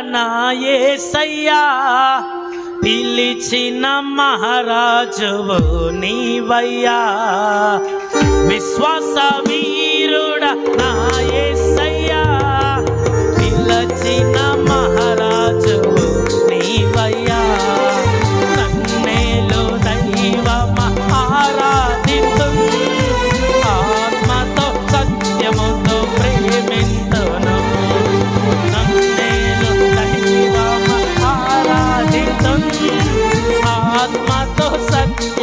నాయేసయ్యా పిలిచిన మహారాజువు నీవయ్యా. విశ్వాసవీ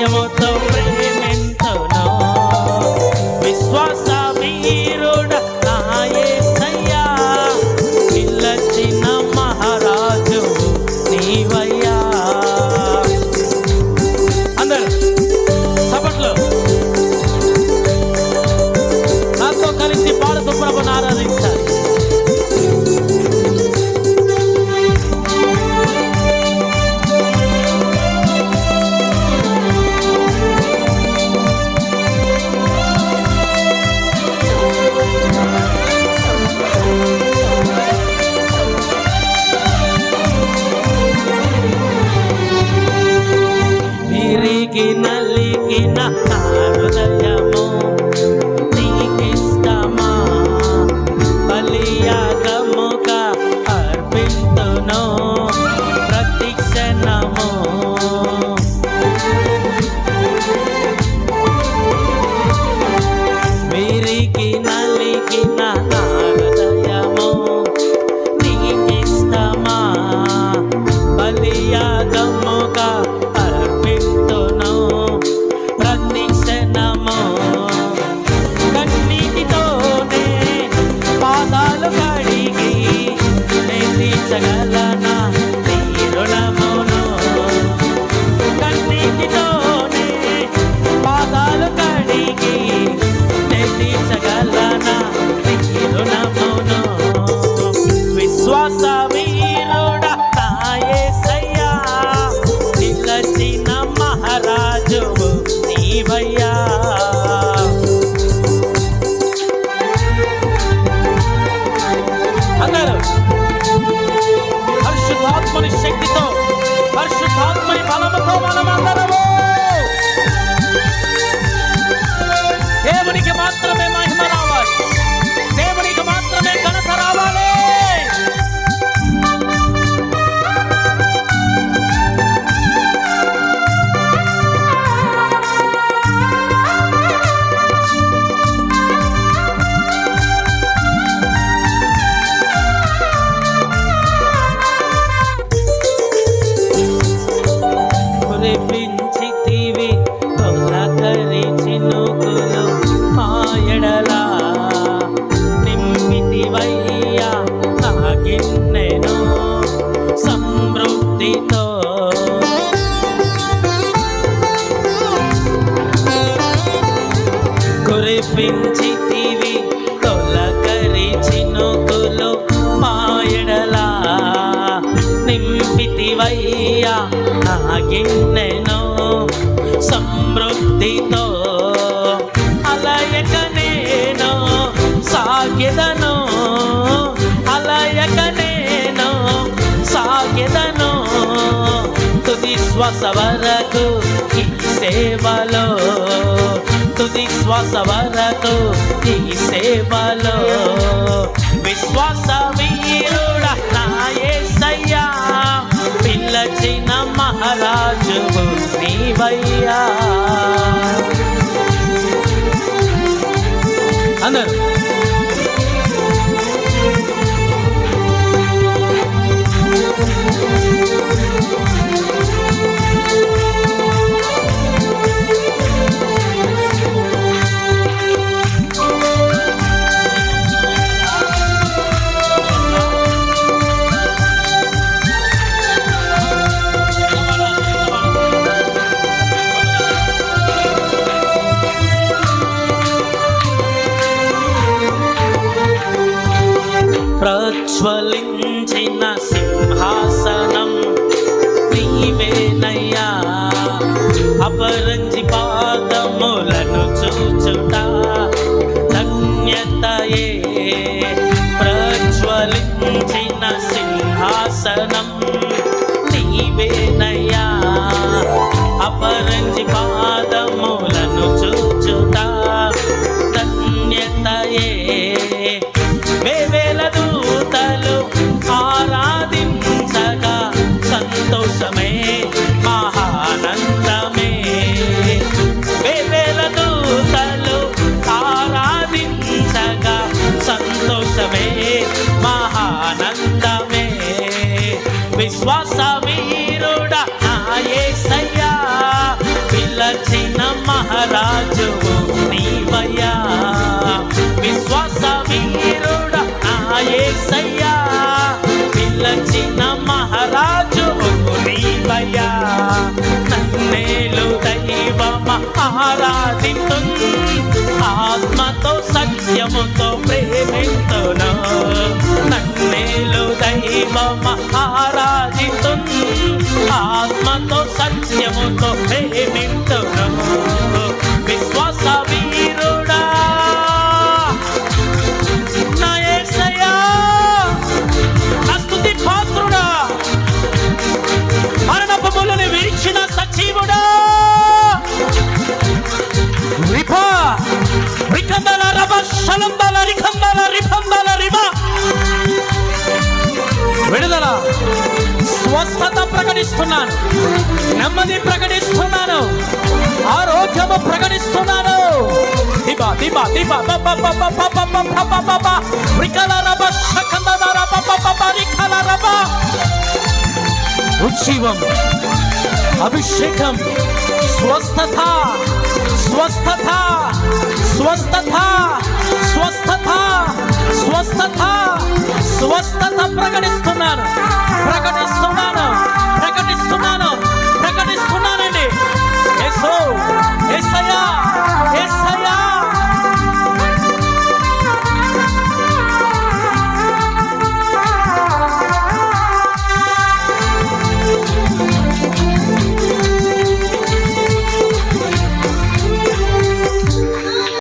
సత్యముతో ప్రేమింతును విశ్వాస వీరుడ నా యేసయ్యా మహారాజు నీవయ్యా. అందరు సపట్లో నాతో కలిసి పాడుతూ ప్రభుని ఆరాధించాలి সবাই ভালো মতো মানব আন্দোলন సమృద్ధితో కురిపించితివి తొలకరి చినుకులు మాయడలా. నింపితివయ్యా నాగిన్నెను సమృద్ధితో శ్వాస వరకు ఈ సేవలో. తుది శ్వాస వరకు ఈ సేవలో. విశ్వాస వీరుడ నా పిల్లచిన మహారాజు నీవయ్యా. అందరు. పిలచిన మహారాజు నీవయ్యా. విశ్వాస వీరుడ నాయసయ్యా పిలచిన మహారాజు నీవయ్యా. నన్నేలు దైవమ ఆరాధింతు ఆత్మతో సత్యముతో ప్రేమింతును. నన్నేలు దైవమ ఆరాధింతు ఆత్మతో సత్యముతో ప్రేమింతును. విడుదల స్వస్థత ప్రకటిస్తున్నాను నెమ్మది ప్రకటిస్తున్నాను ఆరోగ్యము ప్రకటిస్తున్నాను దిబా దిబా దిబా బబ బబ బబ బబ బబ రికల రబ శకంద రబ బబ రికల రబ ఉజ్జీవం అభిషేకం స్వస్థత స్వస్థత స్వస్థత స్వస్థత స్వస్థత స్వస్థత ప్రకటిస్తున్నాను. ప్రకటిస్తున్నాను. ప్రకటిస్తున్నాను. ప్రకటిస్తున్నానండి. ఎస్ ఎస్ అయ్యా